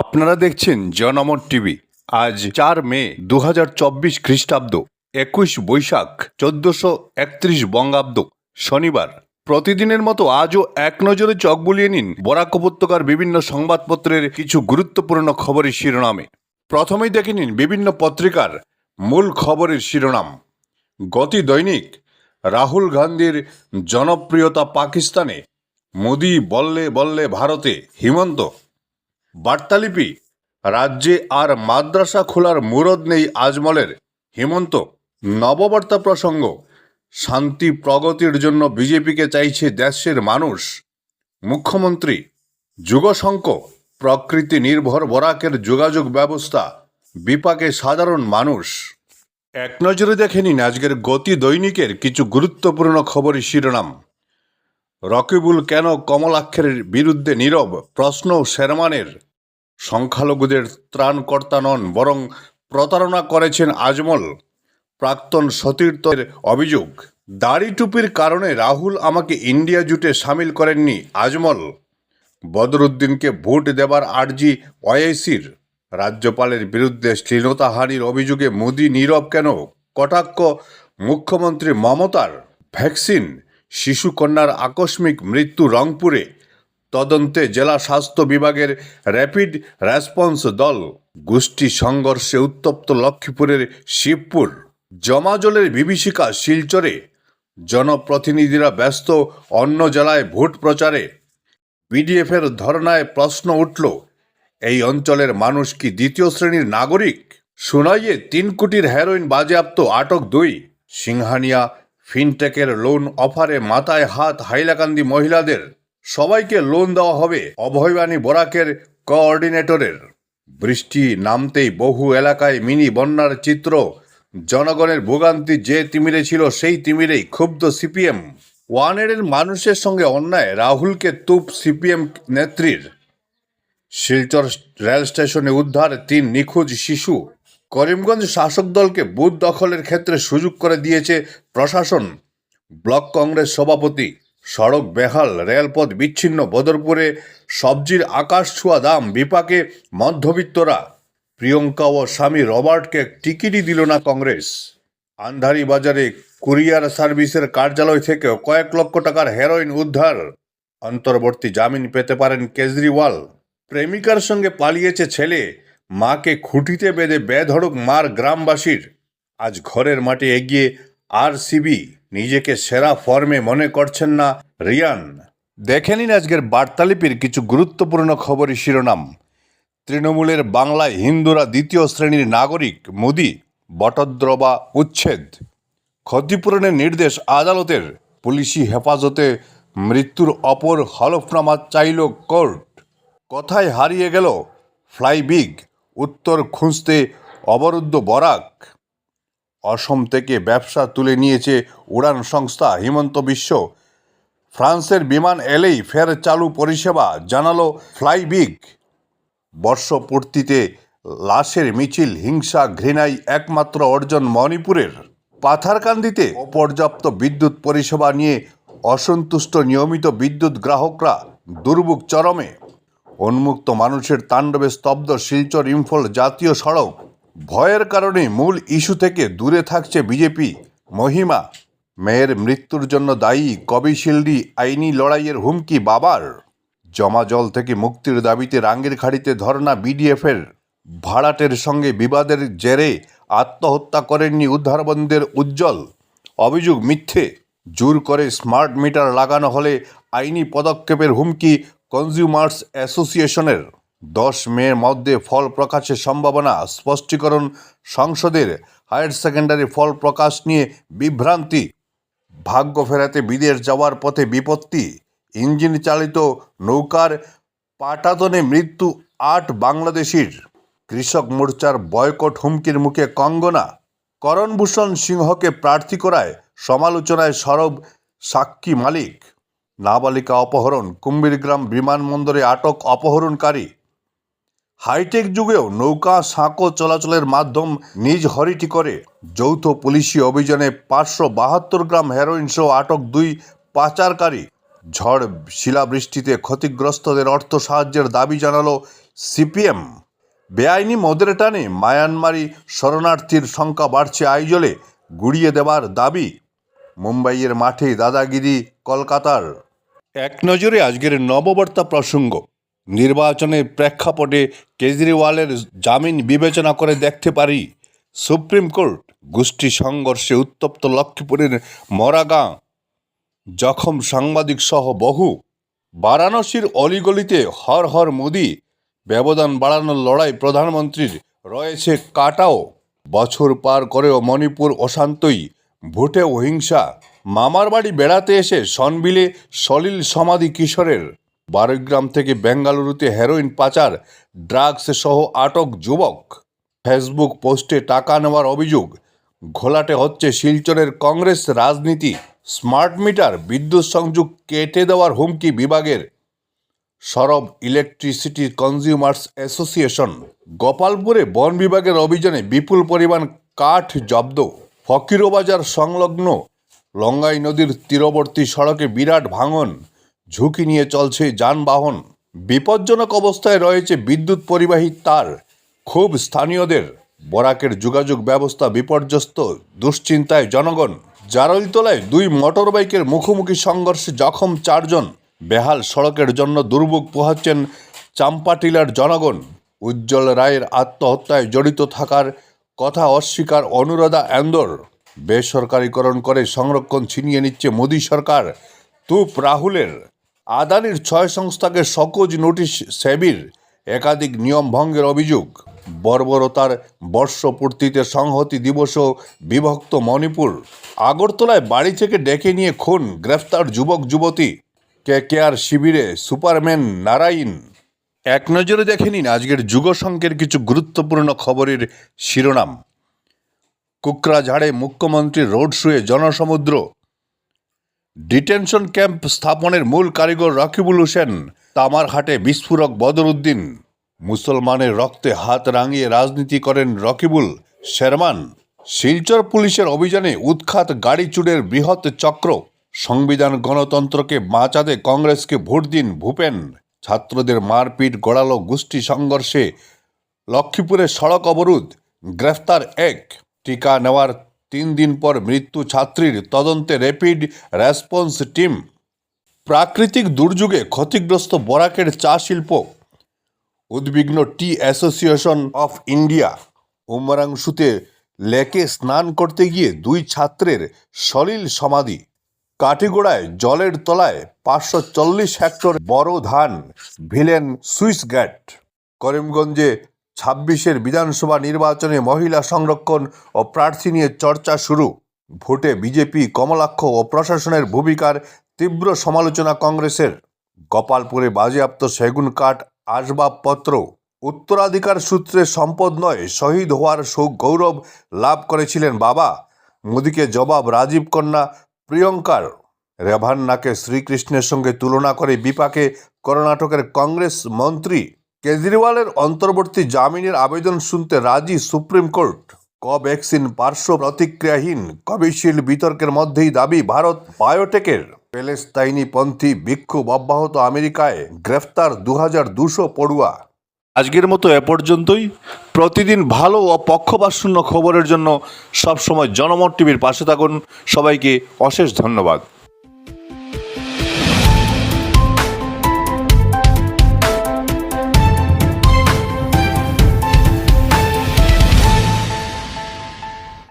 আপনারা দেখছেন জনমত টিভি। আজ চার মে দু হাজার চব্বিশ খ্রিস্টাব্দ, একুশ বৈশাখ, চোদ্দশো একত্রিশ বঙ্গাব্দ, শনিবার। প্রতিদিনের মতো আজও এক নজরে চোখ বুলিয়ে নিন বরাক উপত্যকার বিভিন্ন সংবাদপত্রের কিছু গুরুত্বপূর্ণ খবরের শিরোনামে। প্রথমেই দেখে নিন বিভিন্ন পত্রিকার মূল খবরের শিরোনাম। গতি দৈনিক, রাহুল গান্ধীর জনপ্রিয়তা পাকিস্তানে, মোদি বললে বললে ভারতে, হিমন্ত বার্তালিপি রাজ্যে আর মাদ্রাসা খোলার মুরদ নেই আজমলের। হিমন্ত, নববার্তা প্রসঙ্গ, শান্তি প্রগতির জন্য বিজেপিকে চাইছে দেশের মানুষ। মুখ্যমন্ত্রী, যুগশঙ্ক, প্রকৃতি নির্ভর বরাকের যোগাযোগ ব্যবস্থা, বিপাকে সাধারণ মানুষ। এক নজরে দেখে নিন আজকের গতি দৈনিকের কিছু গুরুত্বপূর্ণ খবরের শিরোনাম। রকিবুল কেন কমলাক্ষের বিরুদ্ধে নীরব? প্রশ্ন শেরমানের। সংখ্যালঘুদের ত্রাণকর্তা নন, বরং প্রতারণা করেছেন আজমল। প্রাক্তন সতীর্থের অভিযোগ, দাড়ি টুপির কারণে রাহুল আমাকে ইন্ডিয়া জুটে সামিল করেননি আজমল। বদরুদ্দিনকে ভোট দেবার আর্জি ওয়াইসির। রাজ্যপালের বিরুদ্ধে শ্লীলতাহানির অভিযোগে মোদি নীরব কেন? কটাক্ষ মুখ্যমন্ত্রী মমতার। ভ্যাকসিন শিশুকন্যার আকস্মিক মৃত্যু রংপুরে। তদন্তে জেলা স্বাস্থ্য বিভাগের র্যাপিড রেসপন্স দল গোষ্ঠী সংঘর্ষে উত্তপ্ত লক্ষ্মীপুরের শিবপুর। জমাজলের বিভীষিকা শিলচরে। জনপ্রতিনিধিরা ব্যস্ত অন্য জেলায় ভোট প্রচারে। বিডিএফের ধর্নায় প্রশ্ন উঠল, এই অঞ্চলের মানুষ কি দ্বিতীয় শ্রেণির নাগরিক? সুনাইয়ে তিন কোটির হেরোইন বাজেয়াপ্ত আটক দুই। সিংহানিয়া ফিনটেকের লোন অফারে মাথায় হাত হাইলাকান্দি মহিলাদের। সবাইকে লোন দেওয়া হবে অভয়বাণী বরাকের কোঅর্ডিনেটরের। বৃষ্টি নামতেই বহু এলাকায় মিনি বন্যার চিত্র। জনগণের ভোগান্তি যে তিমিরে ছিল সেই তিমিরেই ক্ষুব্ধ সিপিএম। ওয়ানেডের মানুষের সঙ্গে অন্যায়, রাহুলকে তুপ সিপিএম নেত্রীর। শিলচর রেল স্টেশনে উদ্ধার তিন নিখোঁজ শিশু। করিমগঞ্জ শাসক দলকে বুথ দখলের ক্ষেত্রে সুযোগ করে দিয়েছে প্রশাসন। ব্লক কংগ্রেস সভাপতি সড়ক বেহাল, রেলপথ বিচ্ছিন্ন বদরপুরে সবজির আকাশ ছোঁয়া দাম বিপাকে মধ্যবিত্তরা। প্রিয়ঙ্কা ও স্বামী রবার্টকে টিকিটই দিল না কংগ্রেস। আন্ধারি বাজারে কুরিয়ার সার্ভিসের কার্যালয় থেকে কয়েক লক্ষ টাকার হেরোইন উদ্ধার। অন্তর্বর্তী জামিন পেতে পারেন কেজরিওয়াল। প্রেমিকার সঙ্গে পালিয়েছে ছেলে। মাকে খুঁটিতে বেঁধে বেধড়ক মার গ্রামবাসীর। আজ ঘরের মাঠে এগিয়ে আর সিবি নিজেকে সেরা ফর্মে মনে করছেন না রিয়ান। দেখে নিন আজকের বার্তালিপির কিছু গুরুত্বপূর্ণ খবরের শিরোনাম। তৃণমূলের বাংলায় হিন্দুরা দ্বিতীয় শ্রেণির নাগরিক মোদি, বটদ্রবা উচ্ছেদ। ক্ষতিপূরণের নির্দেশ আদালতের, পুলিশি হেফাজতে মৃত্যুর অপর হলফনামা চাইল কোর্ট। কথায় হারিয়ে গেল ফ্লাই বিগ। উত্তর খুঁজতে অবরুদ্ধ বরাক। অসম থেকে ব্যবসা তুলে নিয়েছে উড়ান সংস্থা হিমন্ত বিশ্ব। ফ্রান্সের বিমান এলেই ফের চালু পরিষেবা, জানালো ফ্লাইবিগ। বর্ষপূর্তিতে লাশের মিছিল, হিংসা, ঘৃণাই একমাত্র অর্জন মণিপুরের। পাথারকান্দিতে অপর্যাপ্ত বিদ্যুৎ পরিষেবা নিয়ে অসন্তুষ্ট নিয়মিত বিদ্যুৎ গ্রাহকরা দুর্ভোগ চরমে। উন্মুক্ত মানুষের তাণ্ডবে স্তব্ধ শিলচর ইম্ফল জাতীয় সড়ক। ভয়ের কারণে মূল ইস্যু থেকে দূরে থাকছে বিজেপি। মহিমা, মেয়ের মৃত্যুর জন্য দায়ী কবিশিল্ডি আইনি লড়াইয়ের হুমকি বাবার। জমা জল থেকে মুক্তির দাবিতে রাঙ্গের খাড়িতে ধর্না বিডিএফের। ভাড়াটের সঙ্গে বিবাদের জেরে আত্মহত্যা করেননি উদ্ধারবন্ধের উজ্জ্বল। অভিযোগ মিথ্যে। জোর করে স্মার্ট মিটার লাগানো হলে আইনি পদক্ষেপের হুমকি কনজিউমার্স অ্যাসোসিয়েশনের দশ মের মধ্যে ফল প্রকাশের সম্ভাবনা স্পষ্টীকরণ, সংসদের হায়ার সেকেন্ডারি ফল প্রকাশ নিয়ে বিভ্রান্তি। ভাগ্য ফেরাতে বিদেশ যাওয়ার পথে বিপত্তি। ইঞ্জিন চালিত নৌকার পাটাতনে মৃত্যু আট বাংলাদেশির। কৃষক মোর্চার বয়কট হুমকির মুখে কঙ্গনা। করণভূষণ সিংহকে প্রার্থী করায় সমালোচনায় সরব সাক্ষী মালিক। নাবালিকা অপহরণ, কুম্ভীরগ্রাম বিমানবন্দরে আটক অপহরণকারী। হাইটেক যুগেও নৌকা, সাঁকো চলাচলের মাধ্যম নিজ হরিটি করে। যৌথ পুলিশি অভিযানে পাঁচশো বাহাত্তর গ্রাম হেরোইন সহ আটক দুই পাচারকারী। ঝড় শিলাবৃষ্টিতে ক্ষতিগ্রস্তদের অর্থ সাহায্যের দাবি জানালো সিপিএম। বেআইনি মদের টানে মায়ানমারি শরণার্থীর সংখ্যা বাড়ছে আইজলে, গুড়িয়ে দেওয়ার দাবি। মুম্বাইয়ের মাঠে দাদাগিরি কলকাতার। এক নজরে আজকের নববার্তা প্রসঙ্গ। নির্বাচনের প্রেক্ষাপটে কেজরিওয়ালের জামিন বিবেচনা করে দেখতে পারি, সুপ্রিম কোর্ট গোষ্ঠী সংঘর্ষে উত্তপ্ত লক্ষ্মীপুরের মরাগাঁ। জখম সাংবাদিক সহ বহু। বারাণসীর অলিগলিতে হর হর মোদি। ব্যবধান বাড়ানোর লড়াই প্রধানমন্ত্রীর। রয়েছে কাটাও। বছর পার করেও মণিপুর অশান্তই। ভোটেও হিংসা। মামার বাড়ি বেড়াতে এসে সনবিলে সলিল সমাধি কিশোরের। বারোগ্রাম থেকে বেঙ্গালুরুতে হেরোইন পাচার, ড্রাগস সহ আটক যুবক। ফেসবুক পোস্টে টাকা নেওয়ার অভিযোগ, ঘোলাটে হচ্ছে শিলচরের কংগ্রেস রাজনীতি। স্মার্ট মিটার বিদ্যুৎ সংযোগ কেটে দেওয়ার হুমকি বিভাগের। সরব ইলেকট্রিসিটি কনজিউমার্স অ্যাসোসিয়েশন, গোপালপুরে বন বিভাগের অভিযানে বিপুল পরিমাণ কাঠ জব্দ। ফকিরবাজার সংলগ্ন লঙ্গাই নদীর তীরবর্তী সড়কে বিরাট ভাঙন। ঝুঁকি নিয়ে চলছে যানবাহন। বিপজ্জনক অবস্থায় রয়েছে বিদ্যুৎ পরিবাহী তার। খুব স্থানীয়দের। বরাকের যোগাযোগ ব্যবস্থা বিপর্যস্ত। দুশ্চিন্তায় জনগণ। জারলতলায় দুই মোটরবাইকের মুখোমুখি সংঘর্ষে জখম চারজন। বেহাল সড়কের জন্য দুর্ভোগ পোহাচ্ছেন চাম্পাটিলার জনগণ। উজ্জ্বল রায়ের আত্মহত্যায় জড়িত থাকার কথা অস্বীকার অনুরাধা অ্যান্দর। বেসরকারীকরণ করে সংরক্ষণ ছিনিয়ে নিচ্ছে মোদী সরকার। তুপ রাহুলের আদানির ছয় সংস্থাকে সকোজ নোটিশ সেবির একাধিক নিয়ম ভঙ্গের অভিযোগ। বর্বরতার বর্ষপূর্তিতে সংহতি দিবসও বিভক্ত মণিপুর। আগরতলায় বাড়ি থেকে ডেকে নিয়ে খুন গ্রেফতার যুবক যুবতী। কে কে আর শিবিরে সুপারম্যান নারায়ণ। এক নজরে দেখে নিন আজকের যুগসংঘের কিছু গুরুত্বপূর্ণ খবরের শিরোনাম। কুকরাঝাড়ে মুখ্যমন্ত্রী রোড শোয়ে জনসমুদ্র। ডিটেনশন ক্যাম্প স্থাপনের মূল কারিগর রকিবুল হোসেন তামারহাটে বিস্ফোরক বদরুদ্দিন। মুসলমানের রক্তে হাত রাঙিয়ে রাজনীতি করেন রকিবুল শেরমান। শিলচর পুলিশের অভিযানে উৎখাত গাড়ি চুরের বৃহৎ চক্র। সংবিধান গণতন্ত্রকে বাঁচাতে কংগ্রেসকে ভোট দিন ভূপেন। ছাত্রদের মারপিট গড়ালো গোষ্ঠী সংঘর্ষে। লক্ষ্মীপুরে সড়ক অবরোধ, গ্রেফতার এক। টিকা নেওয়ার তিন দিন পর মৃত্যু ছাত্রীর তদন্তে র্যাপিড রেসপন্স টিম। প্রাকৃতিক দুর্যোগে ক্ষতিগ্রস্ত বরাকের চা শিল্প। উদ্বিগ্ন টি অ্যাসোসিয়েশন অফ ইন্ডিয়া। উমরাংশুতে লেকে স্নান করতে গিয়ে দুই ছাত্রের সলিল সমাধি। কাটিগোড়ায় জলের তলায় পাঁচশো চল্লিশ হেক্টর বড় ধান, ভিলেন সুইস গ্যাট। করিমগঞ্জে ছাব্বিশের বিধানসভা নির্বাচনে মহিলা সংরক্ষণ ও প্রার্থী নিয়ে চর্চা শুরু। ভোটে বিজেপি, কমলাক্ষ ও প্রশাসনের ভূমিকার তীব্র সমালোচনা কংগ্রেসের। গোপালপুরে বাজেয়াপ্ত সেগুন কাঠ আসবাবপত্র। উত্তরাধিকার সূত্রে সম্পদ নয়, শহীদ হওয়ার সৌ গৌরব লাভ করেছিলেন বাবা। মোদিকে জবাব রাজীব কন্যা, প্রিয়ঙ্কার। রেভান্নাকে শ্রীকৃষ্ণের সঙ্গে তুলনা করে বিপাকে কর্ণাটকের কংগ্রেস মন্ত্রী কেজরিওয়ালের অন্তর্বর্তী জামিনের আবেদন শুনতে রাজি সুপ্রিম কোর্ট। কোভ্যাক্সিন পার্শ্ব প্রতিক্রিয়াহীন? কোভিশিল্ড বিতর্কের মধ্যেই দাবি ভারত বায়োটেকের? প্যালেস্তাইনি পন্থী বিক্ষোভ অব্যাহত আমেরিকায়। গ্রেফতার দু হাজার দুশো পড়ুয়া। আজকের মতো এ পর্যন্তই। প্রতিদিন ভালো ও পক্ষপাতশূন্য খবরের জন্য সবসময় জনমত টিভির পাশে থাকুন। সবাইকে অশেষ ধন্যবাদ।